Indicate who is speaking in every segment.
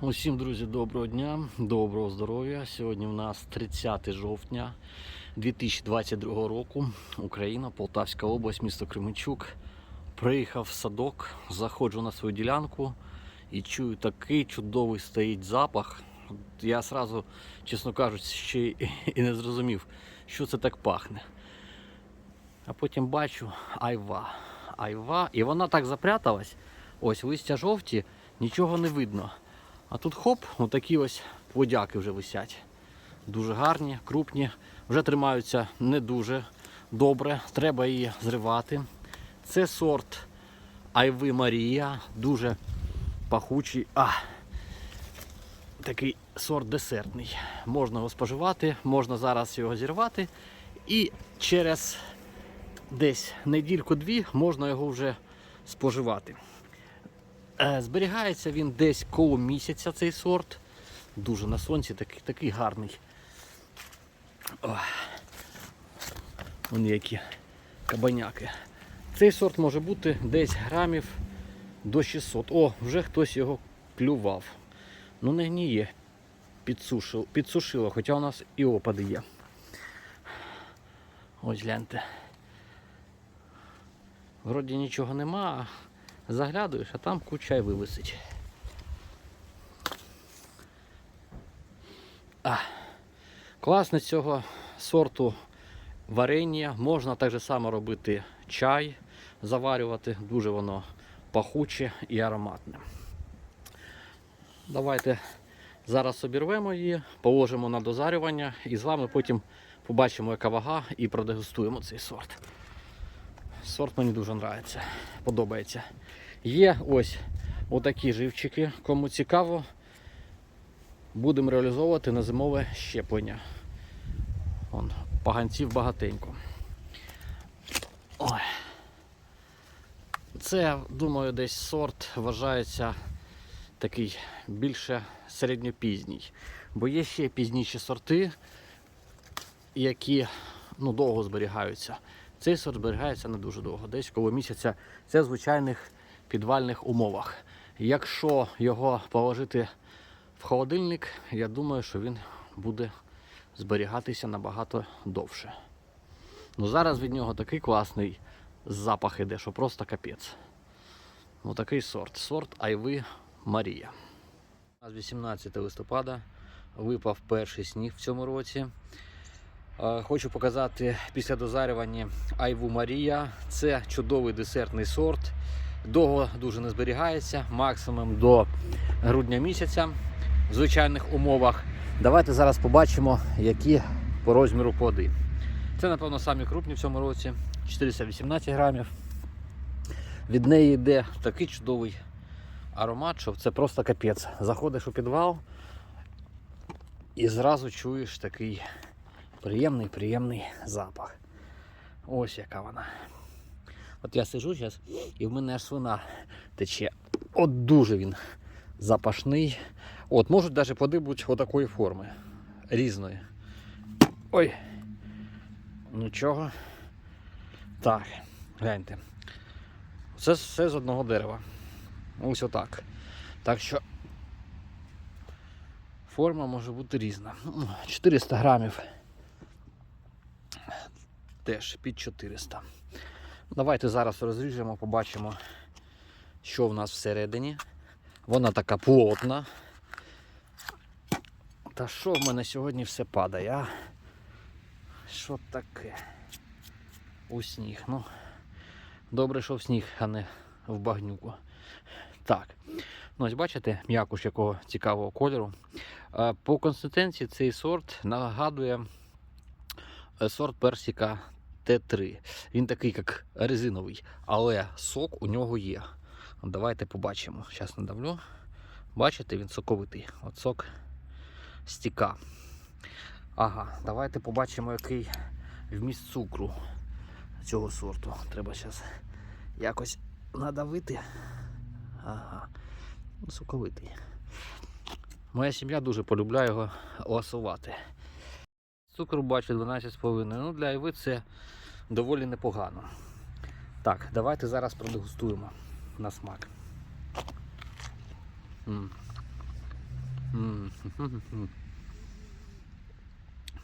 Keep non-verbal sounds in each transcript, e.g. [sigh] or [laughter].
Speaker 1: Усім, друзі, доброго дня, доброго здоров'я. Сьогодні в нас 30 жовтня 2022 року. Україна, Полтавська область, місто Кременчук. Приїхав в садок, заходжу на свою ділянку і чую такий чудовий стоїть запах. Я сразу, чесно кажучи, ще і не зрозумів, що це так пахне. А потім бачу айва. Айва. І вона так запряталась. Ось листя жовті, нічого не видно. А тут хоп, отакі ось плодяки вже висять. Дуже гарні, крупні, вже тримаються не дуже добре. Треба її зривати. Це сорт Айви Марія, дуже пахучий. А, такий сорт десертний. Можна його споживати, можна зараз його зірвати. І через десь недільку-дві можна його вже споживати. Е, Зберігається він десь коло місяця цей сорт. Дуже на сонці такий, такий гарний. Вон які кабаняки. Цей сорт може бути десь грамів до 600. О, вже хтось його клював. Ну не гніє. Підсушило, підсушило, хоча у нас і опади є. Ось гляньте. Вроді нічого нема, заглядуєш, а там куча й вивисить. А, класно цього сорту варення. Можна так же само робити чай, заварювати. Дуже воно пахуче і ароматне. Давайте зараз обірвемо її, положимо на дозарювання і з вами потім побачимо, яка вага, і продегустуємо цей сорт. Сорт мені дуже подобається. подобається. Є ось отакі живчики. Кому цікаво, будемо реалізовувати на зимове щеплення. Вон, поганців багатенько. Ой. Це, думаю, десь сорт вважається такий більше середньопізній. Бо є ще пізніші сорти, які ну, довго зберігаються. Цей сорт зберігається не дуже довго, десь коло місяця. Це в звичайних підвальних умовах. Якщо його положити в холодильник, я думаю, що він буде зберігатися набагато довше. Ну зараз від нього такий класний запах іде, що просто капець. Отакий сорт. Сорт Айви Марія. Нас 18 листопада випав перший сніг в цьому році. Хочу показати після дозарювання Айву Марія. Це чудовий десертний сорт. Довго дуже не зберігається, максимум до грудня місяця в звичайних умовах. Давайте зараз побачимо, які по розміру плоди. Це, напевно, самі крупні в цьому році 418 грамів. Від неї йде такий чудовий аромат, що це просто капець. Заходиш у підвал і зразу чуєш такий приємний, приємний запах. Ось яка вона. От я сижу зараз і в мене аж свина тече. От дуже він запашний. От, можуть навіть плоди бути отакої форми. Різної. Ой. Нічого. Так, гляньте. Це все з одного дерева. Ось отак. Так що форма може бути різна. Ну, 400 грамів. Теж під 400. Давайте зараз розріжемо, побачимо, що в нас всередині. Вона така плотна. Та що в мене сьогодні все падає, а? Що таке? У сніг. Ну, добре, що в сніг, а не в багнюку. Так. Ну, ось бачите, м'якуш якого цікавого кольору. Е, По консистенції цей сорт нагадує е, сорт персика Т3. Він такий, як резиновий, але сок у нього є. Давайте побачимо. Зараз надавлю. Бачите, він соковитий. От сок стіка. Ага, давайте побачимо, який вміст цукру цього сорту. Треба зараз якось надавити. Ага, соковитий. Моя сім'я дуже полюбляє його ласувати. Цукру бачу 12,5. Ну, для Айви це доволі непогано. Так, давайте зараз продегустуємо на смак. [laughs]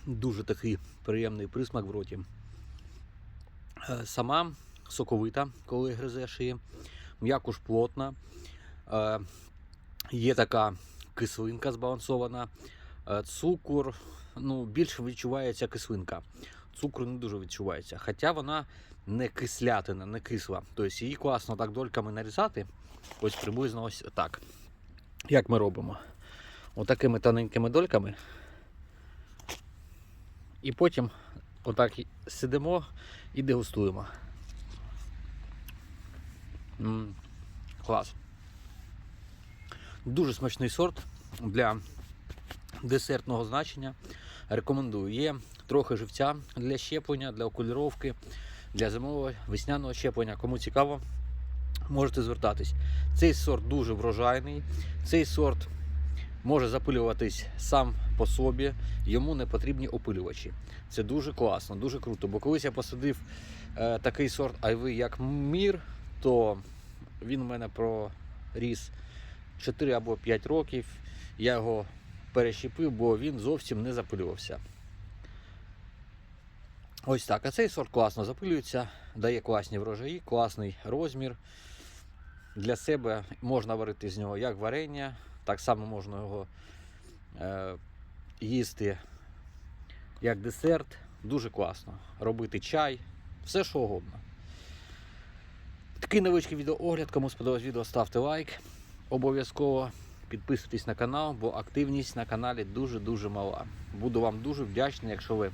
Speaker 1: Дуже такий приємний присмак в роті. Е, Сама соковита, коли гризеш її, м'якуш плотна. Е, Є така кислинка збалансована. Е, Цукор, ну, більше відчувається кислинка. Цукру не дуже відчувається. Хоча вона не кислятина, не кисла. Тобто її класно так дольками нарізати. Ось приблизно ось так. Як ми робимо? Отакими тоненькими дольками. І потім отак сидимо і дегустуємо. М, Клас. Дуже смачний сорт для десертного значення. Рекомендую. Є трохи живця для щеплення, для окуліровки, для зимового весняного щеплення. Кому цікаво, можете звертатись. Цей сорт дуже врожайний. Цей сорт може запилюватись сам по собі, йому не потрібні опилювачі. Це дуже класно, дуже круто. Бо колись я посадив е, такий сорт айви, як мір, то він у мене проріс 4 або 5 років. Я його перещепив, бо він зовсім не запилювався. Ось так. А цей сорт класно запилюється, дає класні врожаї, класний розмір. Для себе можна варити з нього як варення, так само можна його е, їсти як десерт. Дуже класно. Робити чай, все що угодно. Такий невеличкий відеоогляд. Кому сподобалось відео, ставте лайк. Обов'язково підписуйтесь на канал, бо активність на каналі дуже-дуже мала. Буду вам дуже вдячний, якщо ви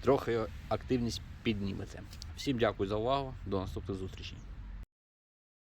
Speaker 1: трохи активність піднімете. Всім дякую за увагу. До наступних зустрічей.